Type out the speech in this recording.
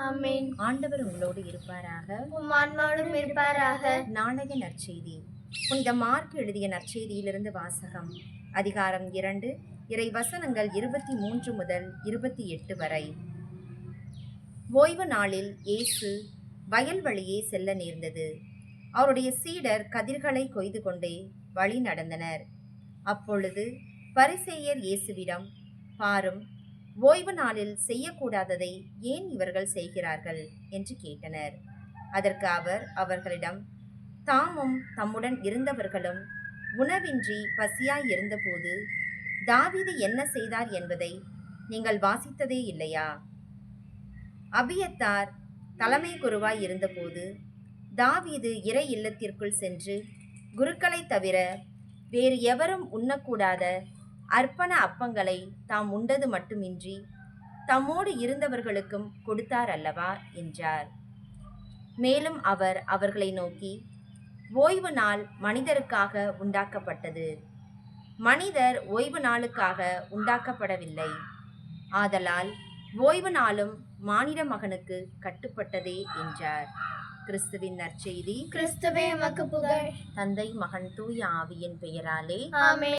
ஆமென். ஆண்டவர் உங்களோடு இருப்பாராக. உம் ஆன்மாவோடும் இருப்பாராக. நாணய நற்செய்தி. புனித மார்க் எழுதிய நற்செய்தியிலிருந்து வாசகம். அதிகாரம் இரண்டு இறை வசனங்கள் இருபத்தி மூன்று முதல் இருபத்தி எட்டு வரை. ஓய்வு நாளில் இயேசு வயல் வழியே செல்ல நேர்ந்தது. அவருடைய சீடர் கதிர்களை கொய்து கொண்டே வழி நடந்தனர். அப்பொழுது பரிசேயர் இயேசுவிடம் பாரும் ஓய்வு நாளில் செய்யக்கூடாததை ஏன் இவர்கள் செய்கிறார்கள்? என்று கேட்டனர். அதற்கு அவர் அவர்களிடம் தாமும் தம்முடன் இருந்தவர்களும் உணவின்றி பசியாய் இருந்தபோது தாவீது என்ன செய்தார் என்பதை நீங்கள் வாசித்ததே இல்லையா? அபியத்தார் தலைமை குருவாய் இருந்தபோது தாவீது இறை இல்லத்திற்குள் சென்று குருக்களை தவிர வேறு எவரும் உண்ணக்கூடாத அர்ப்பண அப்பங்களை தாம் உண்டது மட்டுமின்றி தம்மோடு இருந்தவர்களுக்கும் கொடுத்தார் அல்லவா என்றார். மேலும் அவர் அவர்களை நோக்கி ஓய்வு நாள் மனிதருக்காக உண்டாக்கப்பட்டது. மனிதர் ஓய்வு நாளுக்காக உண்டாக்கப்படவில்லை. ஆதலால் ஓய்வு நாளும் மானிட மகனுக்கு கட்டுப்பட்டதே என்றார். கிறிஸ்துவின் நற்செய்தி. கிறிஸ்துவே தந்தை மகன் தூய ஆவியின் பெயராலே.